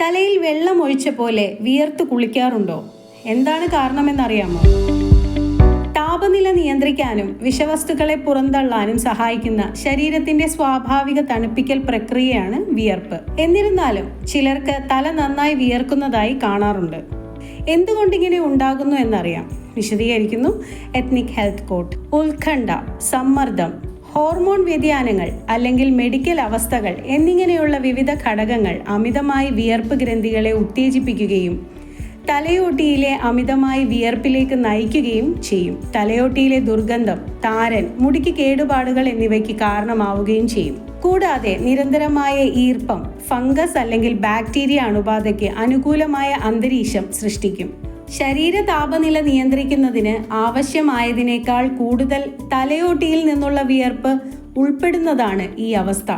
തലയിൽ വെള്ളം ഒഴിച്ച പോലെ വിയർത്ത് കുളിക്കാറുണ്ടോ? എന്താണ് കാരണമെന്നറിയാമോ? താപനില നിയന്ത്രിക്കാനും വിഷവസ്തുക്കളെ പുറന്തള്ളാനും സഹായിക്കുന്ന ശരീരത്തിന്റെ സ്വാഭാവിക തണുപ്പിക്കൽ പ്രക്രിയയാണ് വിയർപ്പ്. എന്നിരുന്നാലും ചിലർക്ക് തല നന്നായി വിയർക്കുന്നതായി കാണാറുണ്ട്. എന്തുകൊണ്ടിങ്ങനെ ഉണ്ടാകുന്നു എന്നറിയാം. വിശദീകരിക്കുന്നു. എത്നിക് ഹെൽത്ത് കോട്ട് ഉത്കണ്ഠ സമ്മർദ്ദം ഹോർമോൺ വ്യതിയാനങ്ങൾ അല്ലെങ്കിൽ മെഡിക്കൽ അവസ്ഥകൾ എന്നിങ്ങനെയുള്ള വിവിധ ഘടകങ്ങൾ അമിതമായി വിയർപ്പ് ഗ്രന്ഥികളെ ഉത്തേജിപ്പിക്കുകയും തലയോട്ടിയിലെ അമിതമായി വിയർപ്പിലേക്ക് നയിക്കുകയും ചെയ്യും. തലയോട്ടിയിലെ ദുർഗന്ധം താരൻ മുടിക്ക് കേടുപാടുകൾ എന്നിവയ്ക്ക് കാരണമാവുകയും ചെയ്യും. കൂടാതെ നിരന്തരമായ ഈർപ്പം ഫംഗസ് അല്ലെങ്കിൽ ബാക്ടീരിയ അണുബാധയ്ക്ക് അനുകൂലമായ അന്തരീക്ഷം സൃഷ്ടിക്കും. ശരീര താപനില നിയന്ത്രിക്കുന്നതിന് ആവശ്യമായതിനേക്കാൾ കൂടുതൽ തലയോട്ടിയിൽ നിന്നുള്ള വിയർപ്പ് ഉൾപ്പെടുന്നതാണ് ഈ അവസ്ഥ.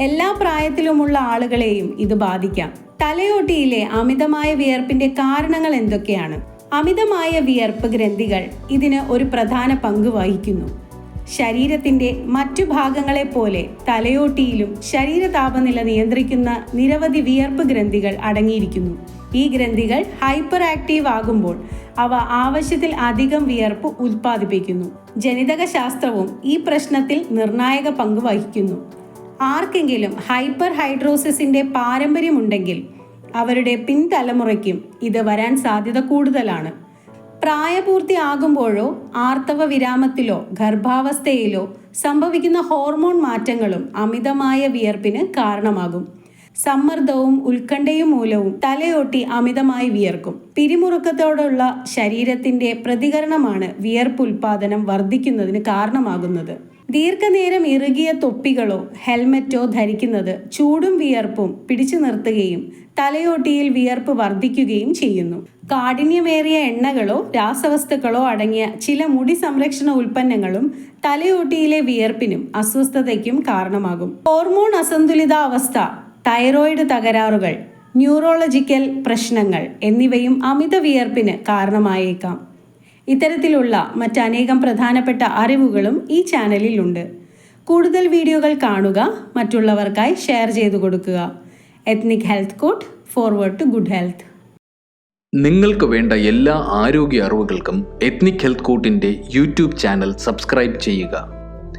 എല്ലാ പ്രായത്തിലുമുള്ള ആളുകളെയും ഇത് ബാധിക്കാം. തലയോട്ടിയിലെ അമിതമായ വിയർപ്പിന്റെ കാരണങ്ങൾ എന്തൊക്കെയാണ്? അമിതമായ വിയർപ്പ് ഗ്രന്ഥികൾ ഇതിന് ഒരു പ്രധാന പങ്ക് വഹിക്കുന്നു. ശരീരത്തിന്റെ മറ്റു ഭാഗങ്ങളെ പോലെ തലയോട്ടിയിലും ശരീര താപനില നിയന്ത്രിക്കുന്ന നിരവധി വിയർപ്പ് ഗ്രന്ഥികൾ അടങ്ങിയിരിക്കുന്നു. ഈ ഗ്രന്ഥികൾ ഹൈപ്പർ ആക്റ്റീവ് ആകുമ്പോൾ അവ ആവശ്യത്തിൽ അധികം വിയർപ്പ് ഉൽപ്പാദിപ്പിക്കുന്നു. ജനിതക ശാസ്ത്രവും ഈ പ്രശ്നത്തിൽ നിർണായക പങ്ക് വഹിക്കുന്നു. ആർക്കെങ്കിലും ഹൈപ്പർ ഹൈഡ്രോസിസിന്റെ പാരമ്പര്യമുണ്ടെങ്കിൽ അവരുടെ പിൻതലമുറയ്ക്കും ഇത് വരാൻ സാധ്യത കൂടുതലാണ്. പ്രായപൂർത്തിയാകുമ്പോഴോ ആർത്തവ വിരാമത്തിലോ ഗർഭാവസ്ഥയിലോ സംഭവിക്കുന്ന ഹോർമോൺ മാറ്റങ്ങളും അമിതമായ വിയർപ്പിന് കാരണമാകും. സമ്മർദ്ദവും ഉത്കണ്ഠയും മൂലവും തലയോട്ടി അമിതമായി വിയർക്കും. പിരിമുറുക്കത്തോടുള്ള ശരീരത്തിന്റെ പ്രതികരണമാണ് വിയർപ്പ് ഉൽപാദനം വർദ്ധിക്കുന്നതിന് കാരണമാകുന്നത്. ദീർഘനേരം ഇറുകിയ തൊപ്പികളോ ഹെൽമറ്റോ ധരിക്കുന്നത് ചൂടും വിയർപ്പും പിടിച്ചു നിർത്തുകയും തലയോട്ടിയിൽ വിയർപ്പ് വർദ്ധിക്കുകയും ചെയ്യുന്നു. കാഠിന്യമേറിയ എണ്ണകളോ രാസവസ്തുക്കളോ അടങ്ങിയ ചില മുടി സംരക്ഷണ ഉൽപ്പന്നങ്ങളും തലയോട്ടിയിലെ വിയർപ്പിനും അസ്വസ്ഥതയ്ക്കും കാരണമാകും. ഹോർമോൺ അസന്തുലിതാവസ്ഥ തൈറോയിഡ് തകരാറുകൾ ന്യൂറോളജിക്കൽ പ്രശ്നങ്ങൾ എന്നിവയും അമിത വിയർപ്പിന് കാരണമായേക്കാം. ഇത്തരത്തിലുള്ള മറ്റനേകം പ്രധാനപ്പെട്ട അറിവുകളും ഈ ചാനലിലുണ്ട്. കൂടുതൽ വീഡിയോകൾ കാണുക മറ്റുള്ളവർക്കായി ഷെയർ ചെയ്തു കൊടുക്കുക. Ethnic health court forward to good health നിങ്ങൾക്ക് വേണ്ട എല്ലാ ആരോഗ്യ അറിവുകൾക്കും എത്നിക് ഹെൽത്ത് കോട്ടിന്റെ യൂട്യൂബ് ചാനൽ സബ്സ്ക്രൈബ് ചെയ്യുക.